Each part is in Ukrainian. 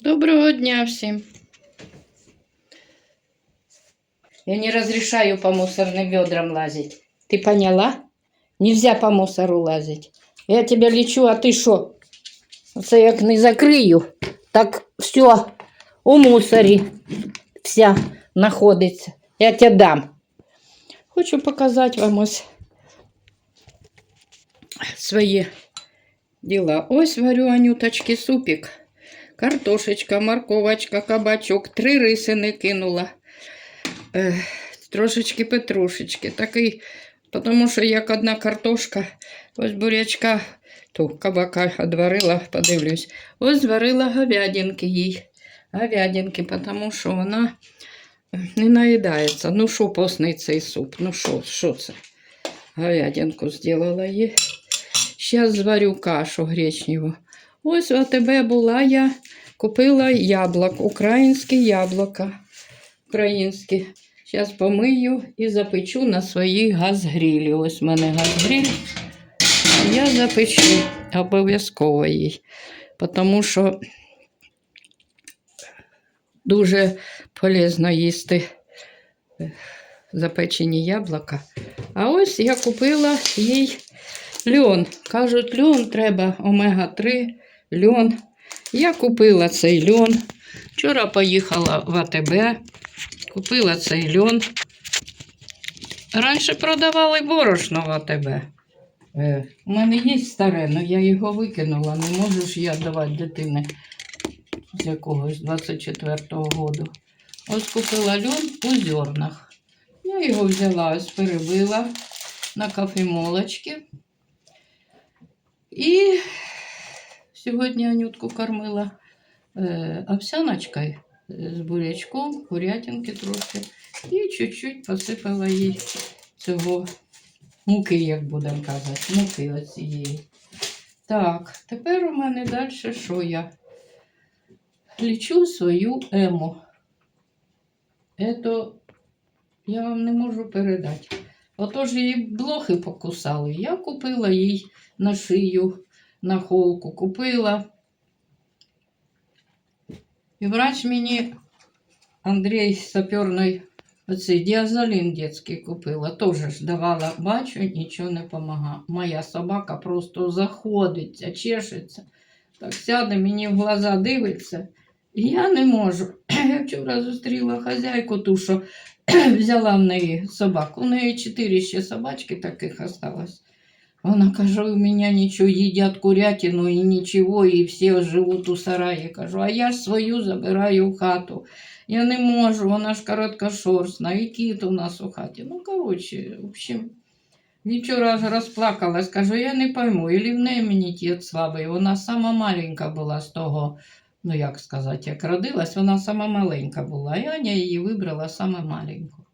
Доброго дня всем. Я не разрешаю по мусорным ведрам лазить. Ты поняла? Нельзя по мусору лазить. Я тебя лечу, а ты що? Оце як не закрию, так все у мусорі вся знаходиться. Я тебе дам. Хочу показати вам ось свої діла. Ось варю Анюточки супик. Картошечка, морковочка, кабачок, три риси не кинула. Е, трошечки петрушечки. Такий, тому що як одна картошка, ось бурячка, ту кабака одварила, подивлюсь. Ось зварила говядинки їй. Говядинки, тому що вона не наїдається. Ну що постний цей суп? Ну що, що це? Говядинку зробила їй. Зараз зварю кашу гречневу. Ось у тебе була я, купила яблук, українські яблука. Українські. Зараз помию і запечу на своїй газгрілі. Ось в мене газгріль. Я запечу обов'язково їй, тому що дуже полезно їсти е, запечені яблука. А ось я купила їй льон. Кажуть, льон треба омега-3, льон. Я купила цей льон. Вчора поїхала в АТБ, купила цей льон. Раніше продавали борошно в АТБ. Е, у мене є старе, але я його викинула. Не можу ж я давати дитини з якогось 24-го року. Ось купила льон у зернах. Я його взяла, ось перебила на кафемолочки. І сьогодні Анютку кормила е, овсяночкою е, з бурячком, курятинки трошки. І чуть-чуть посипала їй цього муки, як будемо казати, муки оцієї. Так, тепер у мене далі що я? Лічу свою ему. Ето я вам не можу передати. Отож її блохи покусали. Я купила їй на шию, на холку. Купила. І врач мені Андрій з саперної оцей діазолін дитячий купила. Теж ж давала, бачу, нічого не допомагає. Моя собака просто заходиться, чешеться. Так сяде, мені в глаза дивиться. І я не можу. Я вчора зустріла хазяйку, ту, що взяла в неї собаку. У неї чотири ще собачки таких осталось. Вона каже, у мене нічого, їдять курятину і нічого, і всі живуть у сараї. Кажу, а я ж свою забираю в хату. Я не можу, вона ж короткошорстна, і кіт у нас у хаті. Ну, коротше, в общем, вчора розплакалась, кажу, я не пойму, і в неї імунітет слабий. Вона сама маленька була з того, ну як сказати, як родилась, вона сама маленька була. І Аня її вибрала саме маленьку.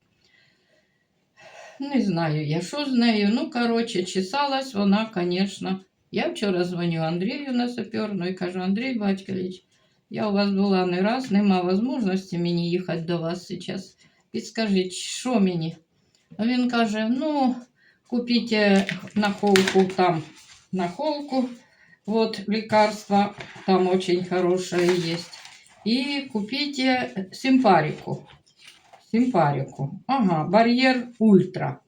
Не знаю я, що з нею. Ну, коротше, чесалась вона, звісно. Я вчора дзвоню Андрію на саперну і кажу, Андрій Батькович, я у вас була не раз, нема можливості мені їхати до вас зараз. Підскажіть, що мені? А він каже: ну, купіть е, на холку там, на холку, вот лекарство, там очень хорошее есть. И купите симпарику. Симпарику. Ага, барьер ультра.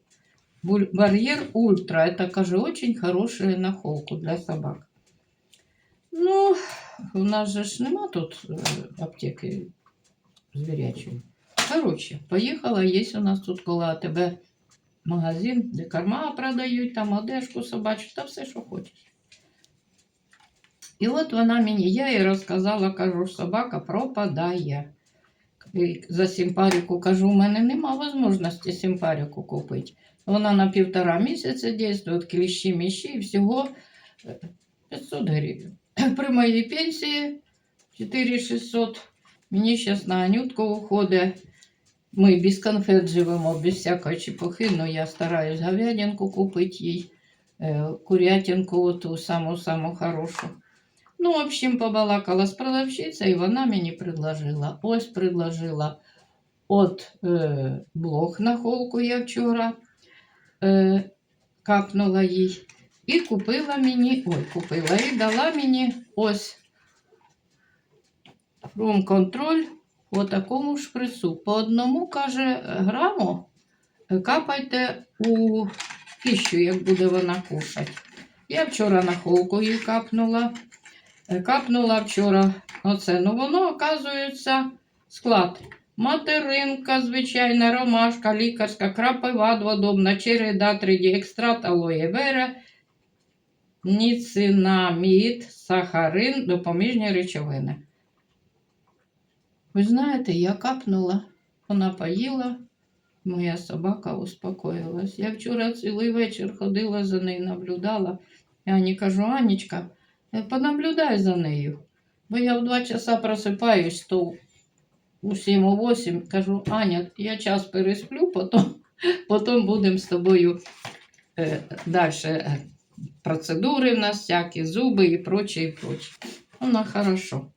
Буль- Барьер ультра. Это, каже, очень хорошая на холку для собак. Ну, у нас же ж нема тут е, аптеки звірячої. Коротше, поїхала, є у нас тут коло АТБ магазин, де корма продають, там одежку собачу, та все, що хочеш. І от вона мені, я їй розказала, кажу, собака пропадає. За симпаріку кажу, у мене нема можливості симпаріку купити. Вона на півтора місяця дійсно, от кліщі міщі і всього е, 500 гривень. При моїй пенсії 4600. Мені зараз на Анютку уходить. Ми без конфет живемо, без всякої чепухи, але я стараюсь говядинку купити їй, е, курятинку, ту саму-саму хорошу. Ну, в общем, побалакала з продавщицею, і вона мені предложила. Ось предложила от е, блох на холку я вчора е, капнула їй. І купила мені, ой, купила і дала мені ось Рум-контроль по такому шприцу. По одному, каже, граму е, капайте у піщу, як буде вона кушати. Я вчора на холку її капнула. Капнула вчора оце. Ну воно, оказується, склад. Материнка, звичайна, ромашка, лікарська, крапива, дводобна, череда, триді, екстракт, алоє вера, ніцинамід, сахарин, допоміжні речовини. Ви знаєте, я капнула, вона поїла, моя собака успокоїлась. Я вчора цілий вечір ходила за нею, наблюдала. Я Ані кажу, Анічка, понаблюдай за нею. Бо я в два часа просипаюсь, то у 7 у 8 кажу, Аня, я час пересплю, потім, потім будемо з тобою е, далі е, процедури в нас, всякі зуби і прочее, і прочее. Вона хорошо.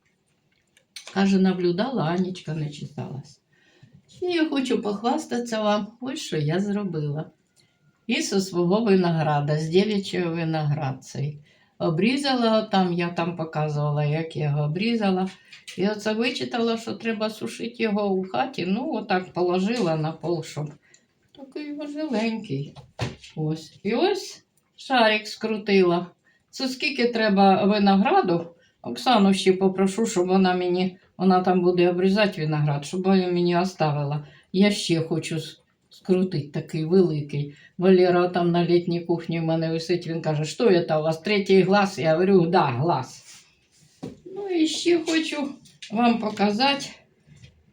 Каже, наблюдала, Анічка не читалась. І я хочу похвастатися вам, ось що я зробила. І Із свого винограда, з дівчого виноград цей. Обрізала там, я там показувала, як я його обрізала. І оце вичитала, що треба сушити його у хаті. Ну, отак положила на пол, щоб такий його жиленький. Ось. І ось шарик скрутила. Це скільки треба винограду? Оксану ще попрошу, щоб вона мені, вона там буде обрізати виноград, щоб вона мені оставила. Я ще хочу с- скрутити такий великий. Валера там на літній кухні в мене висить, він каже, що це у вас третій глаз? Я говорю, да, глаз. Ну і ще хочу вам показати.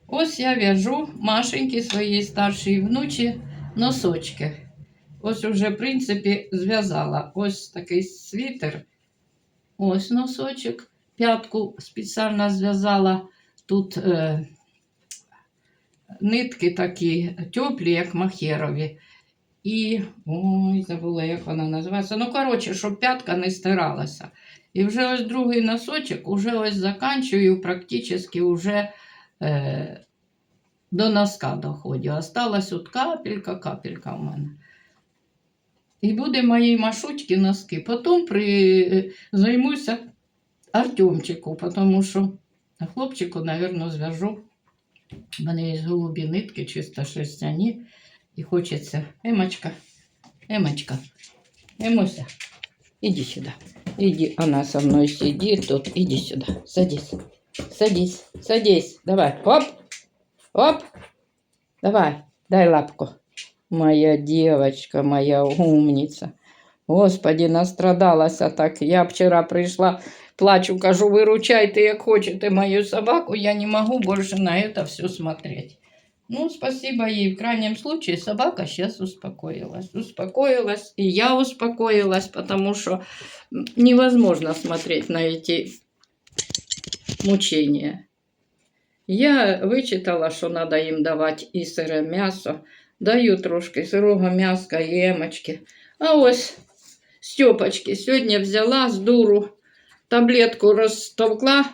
Ось я в'яжу Машеньки своїй старшій внучі носочки. Ось уже, в принципі, зв'язала. Ось такий світер. Ось носочок. П'ятку спеціально зв'язала. Тут е, нитки такі теплі, як махерові. І, ой, забула, як вона називається. Ну, коротше, щоб п'ятка не стиралася. І вже ось другий носочок, уже ось заканчую, практично вже е, до носка доходю. Осталась от капелька, капелька в мене. І буде моїй машучки носки. Потім при... е, займуся Артемчику, тому що хлопчику, мабуть, зв'яжу. У мене є голубі нитки, чисто шерстяні. І хочеться. Емочка, Емочка, Емося, иди сюда. Иди, она со мной сидит тут. Иди сюда. Садись. Садись. Садись. Давай. Оп. Оп. Давай. Дай лапку. Моя девочка, моя умница. Господи, настрадалась а так. Я вчера пришла, плачу, кажу, выручайте, як хочете мою собаку. Я не могу больше на это все смотреть. Ну, спасибо ей. В крайнем случае собака сейчас успокоилась. Успокоилась, и я успокоилась, потому что м, невозможно смотреть на эти мучения. Я вичитала, що треба їм давати і сире м'ясо. Даю трошки сирого м'яска і емочки. А ось Стьопочки сьогодні взяла з дуру, таблетку розтовкла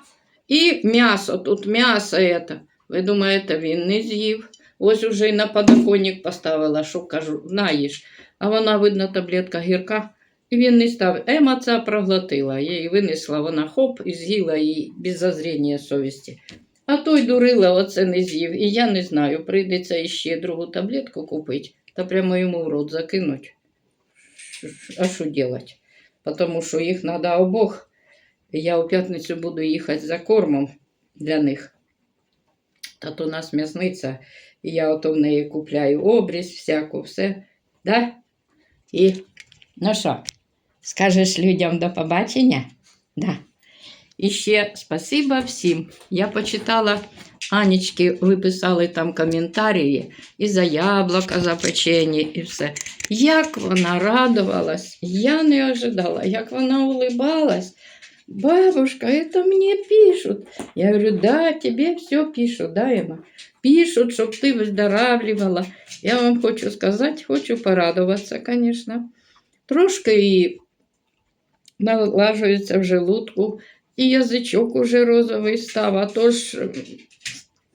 і м'ясо. Тут м'ясо. Это. Ви думаєте, він не з'їв. Ось уже і на подоконник поставила, що кажу, наїж. А вона, видно, таблетка гірка. І він не став. Ема це проглотила. Її винесла, вона хоп і з'їла її без зазріння совісті. А той дурила, оце не з'їв. І я не знаю, прийдеться іще другу таблетку купити та прямо йому в рот закинуть. А що робити? Тому що їх треба обох. Я у п'ятницю буду їхати за кормом для них. Та то у нас м'ясниця, і я ото в неї купляю обрізь, всяку, все. Да? І ну що, скажеш людям до побачення? Да. І ще спасибо всім. Я почитала, Анічки виписали там коментарі і за яблука запечені, і все. Як вона радувалась, я не ожидала, як вона улыбалась. Бабушка, это мне пишут. Я говорю, да, тебе все пишут, да, Ема? Пишут, щоб ти выздоравливала. Я вам хочу сказати, хочу порадуватися, конечно. Трошки і налажується в желудку, і язичок уже розовий став, а то ж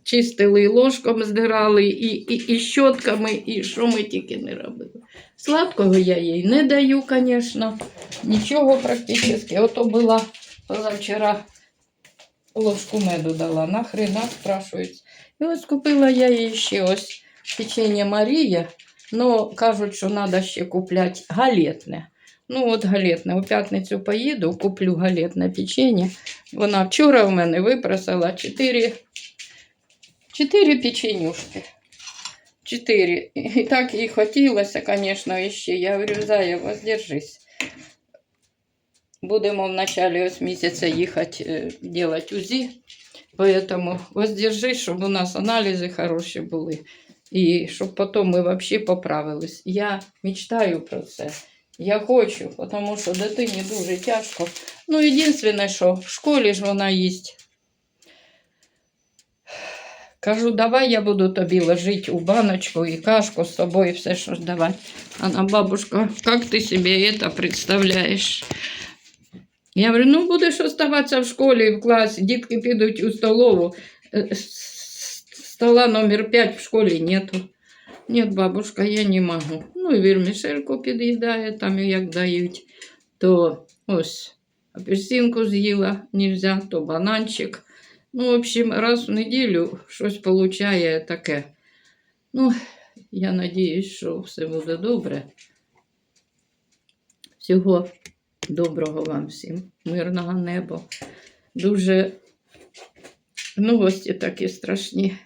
чистили і ложком здирали, і, і, і щотками, і що ми тільки не робили. Сладкого я їй не даю, звісно, нічого практично. Ото була позавчора ложку меду дала. Нахрена спрашують. І ось купила я їй ще ось печення Марія. Ну, кажуть, що треба ще купляти галетне. Ну, от галетне. У п'ятницю поїду, куплю галетне печення. Вона вчора в мене випросила 4, 4 печенюшки. Чотири. І так їй хотілося, звісно, іще. Я говорю, Зая, воздержись. Будемо в началі ось місяця їхати е, робити УЗІ. Поэтому воздержись, щоб у нас аналізи хороші були. І щоб потім ми взагалі поправились. Я мечтаю про це. Я хочу, тому що дитині дуже тяжко. Ну, єдине, що в школі ж вона їсть. Кажу, давай я буду тобі ложити у баночку і кашку з собою, все що давати. Она, бабушка, як ти собі це представляєш? Я говорю, ну будеш оставатися в школі, в класі, дітки підуть у столову. С- Стола номер 5 в школі нету. Нет, бабушка, я не можу. Ну і вірмішельку під'їдає, там як дають. То ось апельсинку з'їла, нельзя, то бананчик. Ну, в общем, раз в неділю щось получає таке. Ну, я надіюсь, що все буде добре. Всього доброго вам всім, мирного неба. Дуже новості такі страшні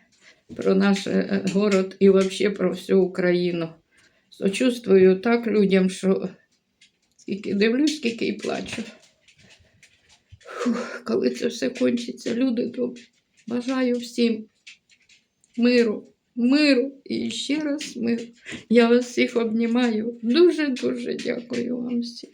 про наш е, город і взагалі про всю Україну. Сочувствую так людям, що скільки дивлюсь, скільки і плачу. Фух, коли це все кончиться, люди добрі. Бажаю всім миру, миру і ще раз миру. Я вас всіх обнімаю. Дуже-дуже дякую вам всім.